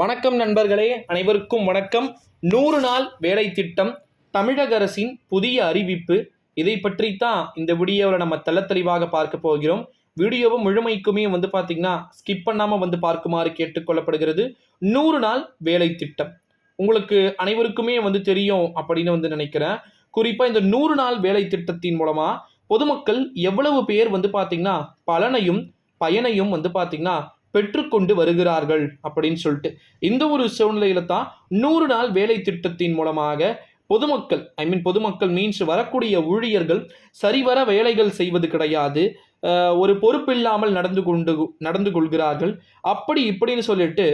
வணக்கம் நண்பர்களே அனைவருக்கும் வணக்கம். நூறு நாள் வேலை திட்டம் தமிழக அரசின் புதிய அறிவிப்பு. இதை பற்றி தான் இந்த வீடியோவில் நம்ம தெள்ள தெளிவாக பார்க்க போகிறோம். வீடியோவை முழுமைக்குமே வந்து பார்த்தீங்கன்னா ஸ்கிப் பண்ணாமல் வந்து பார்க்குமாறு கேட்டுக்கொள்ளப்படுகிறது. நூறு நாள் வேலை திட்டம். உங்களுக்கு அனைவருக்குமே வந்து தெரியும் அப்படின்னு வந்து நினைக்கிறேன். குறிப்பாக இந்த நூறு நாள் வேலை திட்டத்தின் மூலமாக பொதுமக்கள் எவ்வளவு பேர் வந்து பார்த்திங்கன்னா பலனையும் பயனையும் வந்து பார்த்திங்கன்னா பெற்றுக்கொண்டு வருகிறார்கள் அப்படின்னு சொல்லிட்டு. இந்த ஒரு சூழ்நிலையில தான் நூறு நாள் வேலை திட்டத்தின் மூலமாக பொதுமக்கள் ஐ மீன் பொதுமக்கள் மீன்ஸ் வரக்கூடிய ஊழியர்கள் சரிவர வேலைகள் செய்வது கிடையாது. ஒரு பொறுப்பில்லாமல் நடந்து கொண்டு நடந்து கொள்கிறார்கள். அப்படி இப்படின்னு சொல்லிட்டு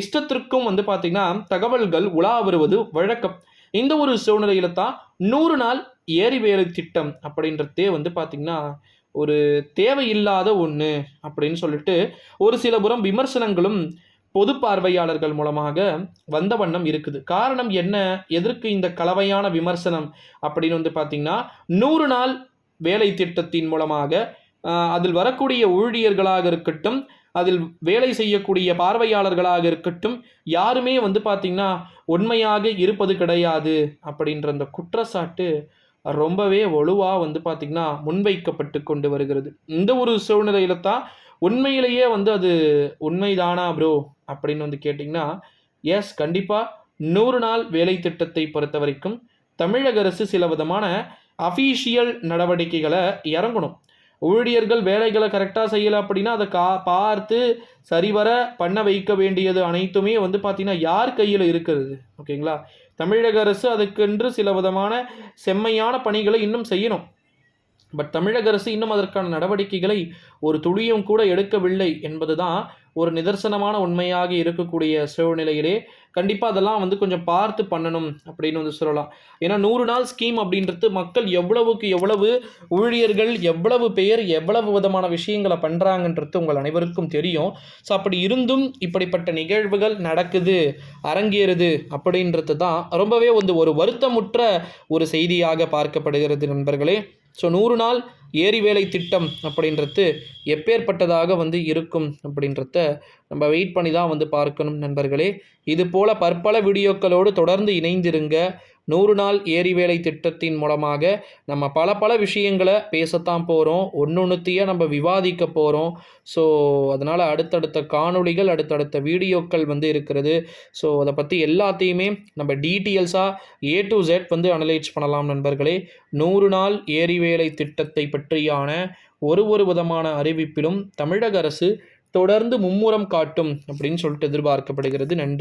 இஷ்டத்திற்கும் வந்து பார்த்தீங்கன்னா தகவல்கள் உலா வருவது வழக்கம். இந்த ஒரு சூழ்நிலையில தான் நூறு நாள் ஏரி வேலை திட்டம் அப்படின்றதே வந்து பார்த்தீங்கன்னா ஒரு தேவையில்லாத ஒன்று அப்படின்னு சொல்லிட்டு ஒரு சில புறம் விமர்சனங்களும் பொது பார்வையாளர்கள் மூலமாக வந்த வண்ணம் இருக்குது. காரணம் என்ன? எதற்கு இந்த கலவையான விமர்சனம்? அப்படின்னு வந்து பார்த்திங்கன்னா நூறு நாள் வேலை திட்டத்தின் மூலமாக அதில் வரக்கூடிய ஊழியர்களாக இருக்கட்டும் அதில் வேலை செய்யக்கூடிய பார்வையாளர்களாக இருக்கட்டும் யாருமே வந்து பார்த்திங்கன்னா உண்மையாக இருப்பது கிடையாது அப்படின்ற அந்த குற்றச்சாட்டு ரொம்பவே வலுவாக வந்து பார்த்திங்கன்னா முன்வைக்கப்பட்டு கொண்டு வருகிறது. இந்த ஒரு சூழ்நிலையில தான் உண்மையிலேயே வந்து அது உண்மைதானா ப்ரோ அப்படின்னு வந்து கேட்டிங்கன்னா எஸ் கண்டிப்பாக நூறு நாள் வேலை திட்டத்தை பொறுத்த வரைக்கும் தமிழக அரசு சில விதமான அஃபீஷியல் நடவடிக்கைகளை இறங்கணும். ஊழியர்கள் வேலைகளை கரெக்டாக செய்யலை அப்படின்னா அதை கா பார்த்து சரிவர பண்ண வைக்க வேண்டியது அனைத்துமே வந்து பார்த்திங்கன்னா யார் கையில் இருக்கிறது? ஓகேங்களா தமிழக அரசு அதுக்கென்று சில விதமான செம்மையான பணிகளை இன்னும் செய்யணும். பட் தமிழக அரசு இன்னும் அதற்கான நடவடிக்கைகளை ஒரு துளியும் கூட எடுக்கவில்லை என்பதுதான் ஒரு நிதர்சனமான உண்மையாக இருக்கக்கூடிய சூழ்நிலையிலே. கண்டிப்பாக அதெல்லாம் வந்து கொஞ்சம் பார்த்து பண்ணணும் அப்படின்னு வந்து சொல்லலாம். ஏன்னா நூறு நாள் ஸ்கீம் அப்படின்றது மக்கள் எவ்வளவுக்கு எவ்வளவு ஊழியர்கள் எவ்வளவு பேர் எவ்வளவு விதமான விஷயங்களை பண்ணுறாங்கன்றது உங்கள் அனைவருக்கும் தெரியும். ஸோ அப்படி இருந்தும் இப்படிப்பட்ட நிகழ்வுகள் நடக்குது அரங்கேறுது அப்படின்றது தான் ரொம்பவே வந்து ஒரு வருத்தமுற்ற ஒரு செய்தியாக பார்க்கப்படுகிறது நண்பர்களே. ஸோ நூறு நாள் ஏரி வேலை திட்டம் அப்படின்றது எப்பேற்பட்டதாக வந்து இருக்கும் அப்படின்றத நம்ம வெயிட் பண்ணி தான் வந்து பார்க்கணும் நண்பர்களே. இது போல் பற்பல வீடியோக்களோடு தொடர்ந்து இணைந்திருங்க. நூறு நாள் ஏரி வேலை திட்டத்தின் மூலமாக நம்ம பல பல விஷயங்களை பேசத்தான் போகிறோம் ஒன்று ஒன்றுத்தையே நம்ம விவாதிக்க போகிறோம் ஸோ அதனால் அடுத்தடுத்த காணொளிகள் அடுத்தடுத்த வீடியோக்கள் வந்து இருக்கிறது. ஸோ அதை பற்றி எல்லாத்தையுமே நம்ம டீட்டெயில்ஸாக ஏ டு ஜெட் வந்து அனலைஸ் பண்ணலாம் நண்பர்களே. நூறு நாள் ஏரி வேலை திட்டத்தை பற்றியான ஒரு ஒரு விதமான அறிவிப்பிலும் தமிழக அரசு தொடர்ந்து மும்முரம் காட்டும் அப்படின்னு சொல்லிட்டு எதிர்பார்க்கப்படுகிறது. நன்றி.